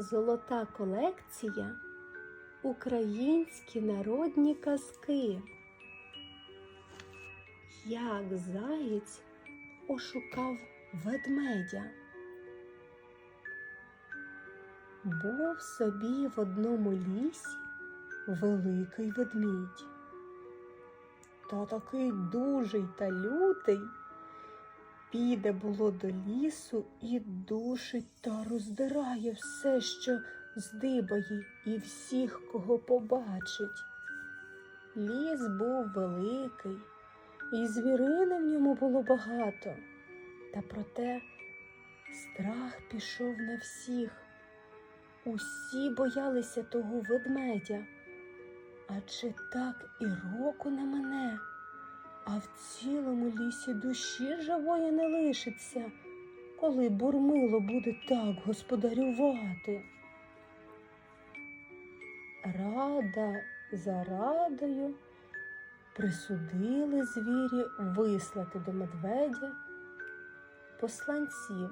Золота колекція Українські народні казки. Як заєць ошукав ведмедя. Був собі в одному лісі великий ведмідь. Та такий дужий та лютий піде було до лісу і душить та роздирає все, що здибає, і всіх, кого побачить. Ліс був великий, і звірини в ньому було багато, та проте страх пішов на всіх. Усі боялися того ведмедя, адже так і року не мене, а в цілому лісі душі живої не лишиться, коли бурмило буде так господарювати. Рада за радою присудили звірі вислати до медведя посланців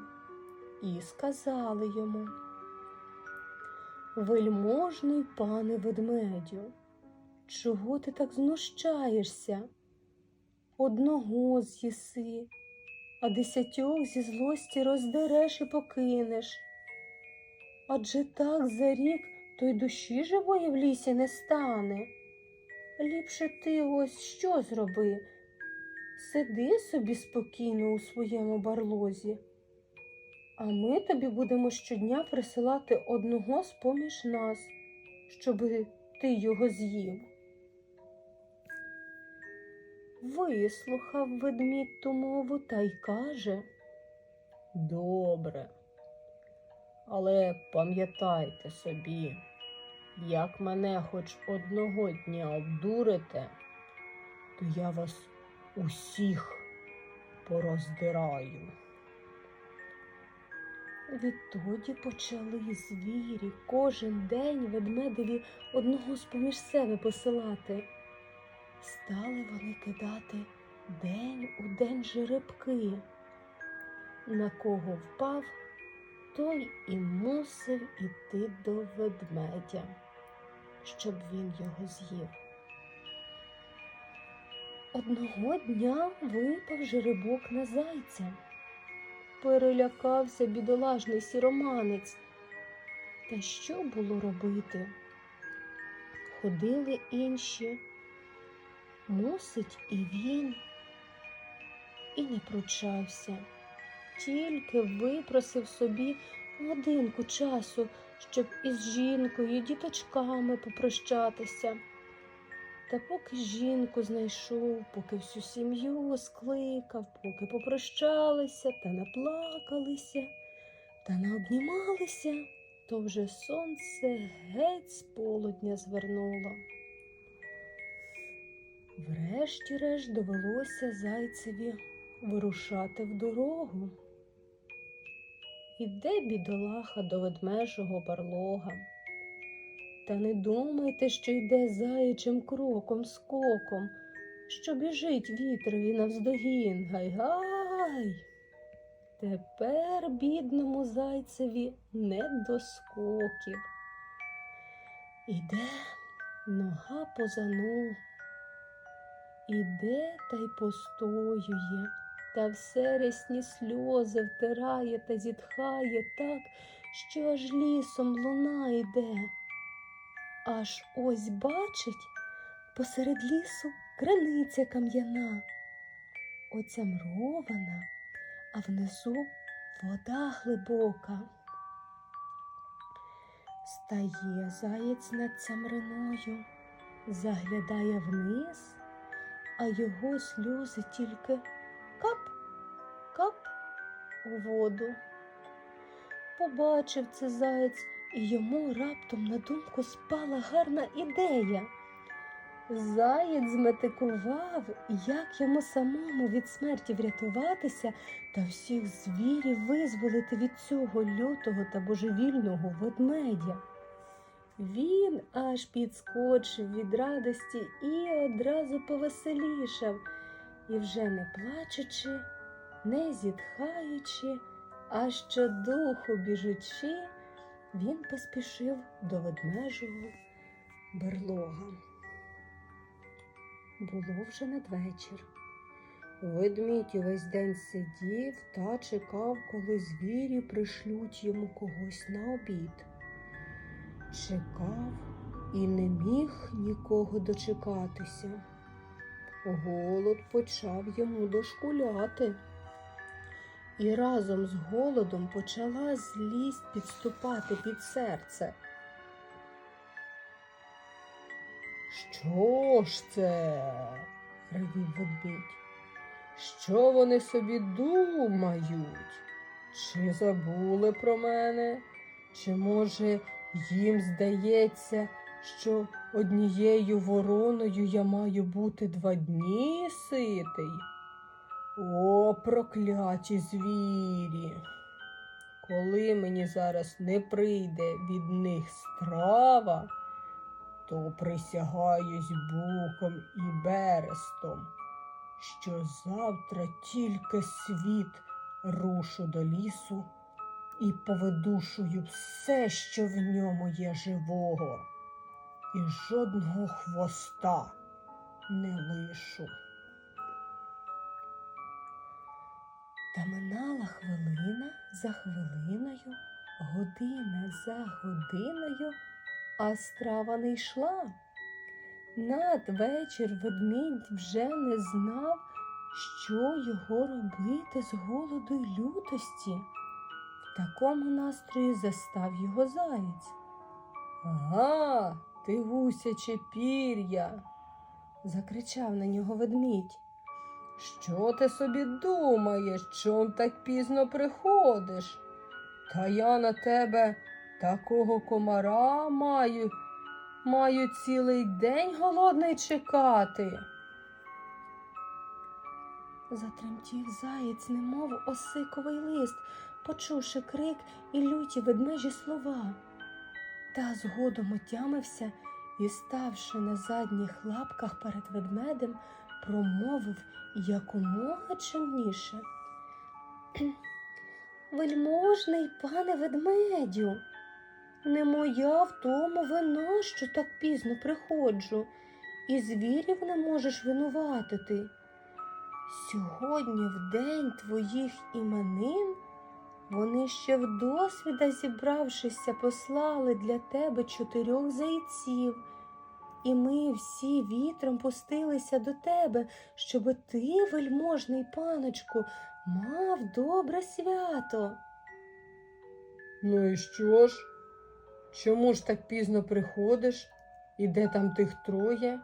і сказали йому. Вельможний пане ведмедю, чого ти так знущаєшся? Одного з'їси, а десятьох зі злості роздереш і покинеш. Адже так за рік то й душі живої в лісі не стане. Ліпше ти ось що зроби? Сиди собі спокійно у своєму барлозі. А ми тобі будемо щодня присилати одного з поміж нас, щоби ти його з'їв. Вислухав ведмідь ту мову та й каже Добре, але пам'ятайте собі, як мене хоч одного дня обдурите, то я вас усіх пороздираю. Відтоді почали звірі кожен день ведмедеві одного з-поміж себе посилати. Стали вони кидати день у день жеребки. На кого впав, той і мусив іти до ведмедя, щоб він його з'їв. Одного дня випав жеребок на зайця перелякався бідолажний сіроманець. Та що було робити? Ходили інші, мусить і він, і не пручався, тільки випросив собі годинку часу, щоб із жінкою діточками попрощатися. Та поки жінку знайшов, поки всю сім'ю скликав, поки попрощалися та наплакалися, та наобнімалися, то вже сонце геть з полудня звернуло. Врешті-решт довелося зайцеві вирушати в дорогу. Іде бідолаха до ведмежого барлога. Та не думайте, що йде заячим кроком скоком, що біжить вітрові навздогін. Гай-гай. Тепер бідному зайцеві не до скоків. Іде нога поза ногу, іде та й постоює, та все рясні сльози втирає та зітхає так, що аж лісом луна йде. Аж ось бачить посеред лісу криниця кам'яна, оця мрована, а внизу вода глибока. Стає заєць над цямриною, заглядає вниз, а його сльози тільки кап, кап у воду. Побачив це заєць і йому раптом на думку спала гарна ідея. Заєць зметикував, як йому самому від смерті врятуватися та всіх звірів визволити від цього лютого та божевільного ведмедя. Він аж підскочив від радості і одразу повеселішав, і вже не плачучи, не зітхаючи, а щодуху біжучи, він поспішив до ведмежого берлога. Було вже надвечір. Ведмідь увесь день сидів та чекав, коли звірі пришлють йому когось на обід. Чекав і не міг нікого дочекатися. Голод почав йому дошкуляти. І разом з голодом почала злість підступати під серце. Що ж це? ревів ведмідь. Що вони собі думають? Чи забули про мене? Чи, може, їм здається, що однією вороною я маю бути два дні ситий? О, прокляті звірі! Коли мені зараз не прийде від них страва, то присягаюсь буком і берестом, що завтра тільки світ рушу до лісу і повидушую все, що в ньому є живого, і жодного хвоста не лишу. Та минала хвилина за хвилиною, година за годиною, а страва не йшла. Надвечір ведмідь вже не знав, що його робити з голоду й лютості. Такому настрої застав його заєць. Ага, ти гусяче пір'я, закричав на нього ведмідь. Що ти собі думаєш, чом так пізно приходиш? Та я на тебе такого комара маю, маю цілий день голодний чекати. Затремтів заєць, немов осиковий лист, почувши крик і люті ведмежі слова. Та згодом отямився і, ставши на задніх лапках перед ведмедем, промовив якомога чимніше. Вельможний пане ведмедю, не моя в тому вина, що так пізно приходжу, і звірів не можеш винуватити. Сьогодні, в день твоїх іменин, вони ще вдосвіда, зібравшися, послали для тебе чотирьох зайців. І ми всі вітром пустилися до тебе, щоби ти, вельможний паночку, мав добре свято. Ну і що ж? Чому ж так пізно приходиш? І де там тих троє?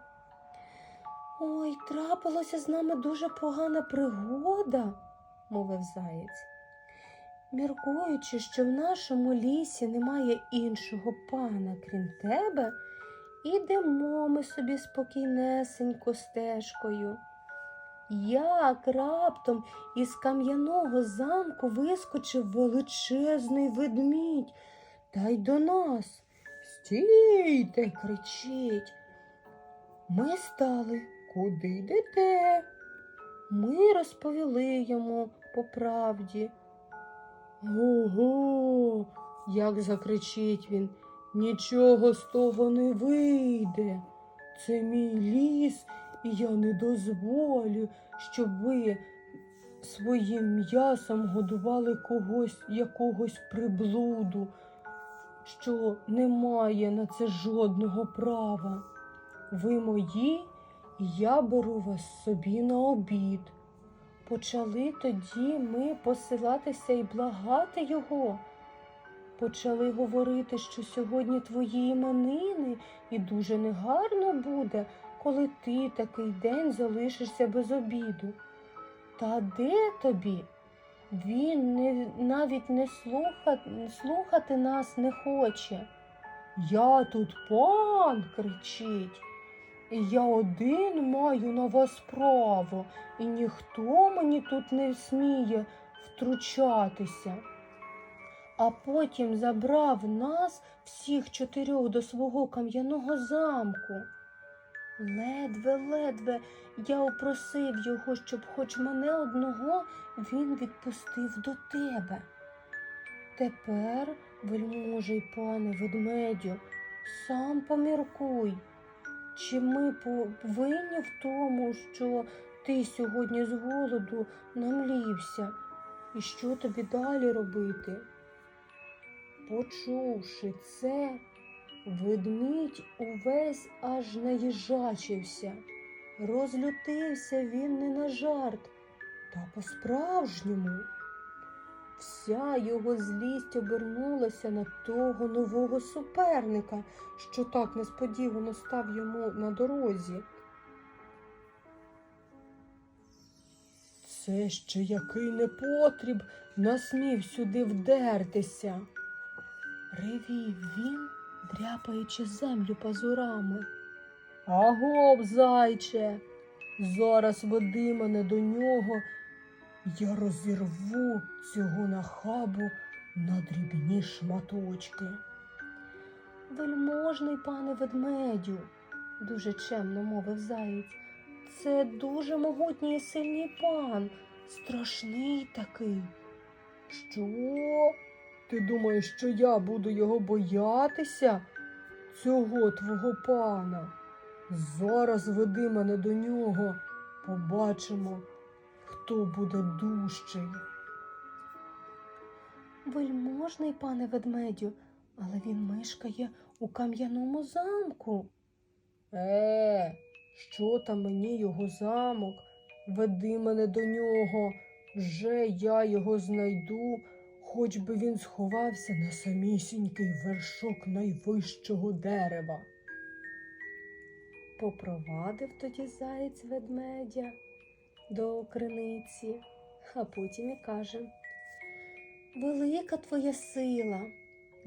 Ой, трапилася з нами дуже погана пригода, мовив заєць. Міркуючи, що в нашому лісі немає іншого пана, крім тебе, ідемо ми собі спокійнесенько стежкою. Як раптом із кам'яного замку вискочив величезний ведмідь та й до нас. Стійте, кричить. Ми стали, куди йдете? Ми розповіли йому по правді. Ого, як закричить він, нічого з того не вийде. Це мій ліс, і я не дозволю, щоб ви своїм м'ясом годували когось якогось приблуду, що не має на це жодного права. Ви мої, і я беру вас собі на обід. Почали тоді ми посилатися і благати його. Почали говорити, що сьогодні твої іменини, і дуже негарно буде, коли ти такий день залишишся без обіду. Та де тобі? Він не, навіть не слухати, слухати нас не хоче. Я тут пан, кричить, я один маю на вас право, і ніхто мені тут не сміє втручатися. А потім забрав нас всіх чотирьох до свого кам'яного замку. Ледве-ледве я упросив його, щоб хоч мене одного він відпустив до тебе. Тепер Вельможий пане ведмедю, сам поміркуй. Чи ми повинні в тому, що ти сьогодні з голоду намлівся? І що тобі далі робити? Почувши це, ведмідь увесь аж наїжачився. Розлютився він не на жарт, та по-справжньому. Вся його злість обернулася на того нового суперника, що так несподівано став йому на дорозі. Це ще який непотріб насмів сюди вдертися. Ревів він, дряпаючи землю пазурами. Агов, зайче, зараз веди мене до нього, я розірву цього нахабу на дрібні шматочки. Вельможний пане ведмедю, дуже чемно мовив заєць, це дуже могутній і сильний пан, страшний такий. Що? Ти думаєш, що я буду його боятися, цього твого пана? Зараз веди мене до нього, побачимо, хто буде дужчий. Вельможний, пане ведмедю, але він мешкає у кам'яному замку. Е, що там мені його замок? Веди мене до нього. Вже я його знайду, хоч би він сховався на самісінький вершок найвищого дерева. Попровадив тоді заєць ведмедя до криниці, а потім і каже Велика твоя сила.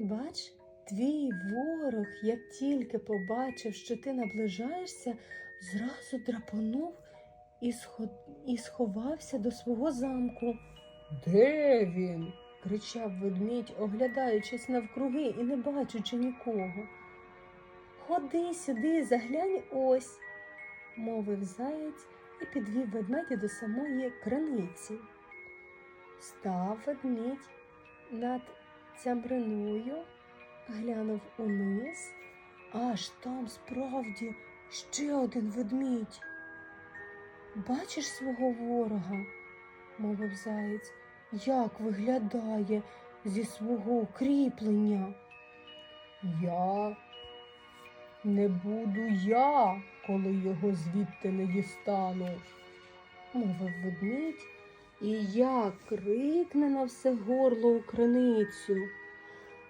Бач, твій ворог, як тільки побачив, що ти наближаєшся, зразу драпонув і, сход... і сховався до свого замку. Де він? кричав ведмідь, оглядаючись навкруги і не бачачи нікого. Ходи сюди, заглянь ось, мовив заєць і підвів ведмедя до самої краниці. Став ведмідь над цямбриною, глянув униз, аж там справді ще один ведмідь. Бачиш свого ворога, мовив заєць, як виглядає зі свого укріплення. Я не буду я, коли його звідти не дістану, мовив ведмідь, і я крикне на все горло у криницю.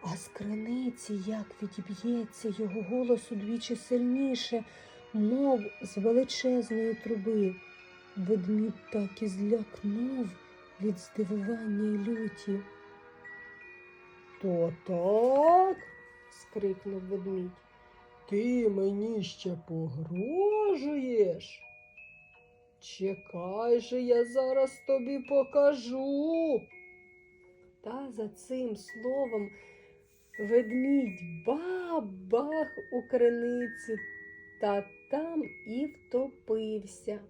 А з криниці як відіб'ється його голос удвічі сильніше, мов з величезної труби. Ведмідь так і злякнув від здивування й люті. То так? скрикнув ведмідь. Ти мені ще погрожуєш? Чекай же, я зараз тобі покажу. Та за цим словом ведмідь бабах у криницю та там і втопився.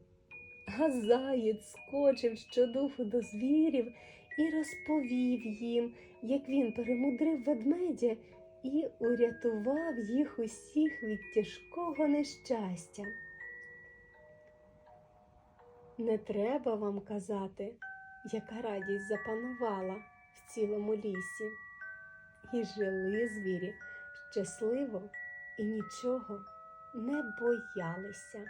А заєць скочив щодуху до звірів і розповів їм, як він перемудрив ведмедя і урятував їх усіх від тяжкого нещастя. Не треба вам казати, яка радість запанувала в цілому лісі. І жили звірі щасливо і нічого не боялися.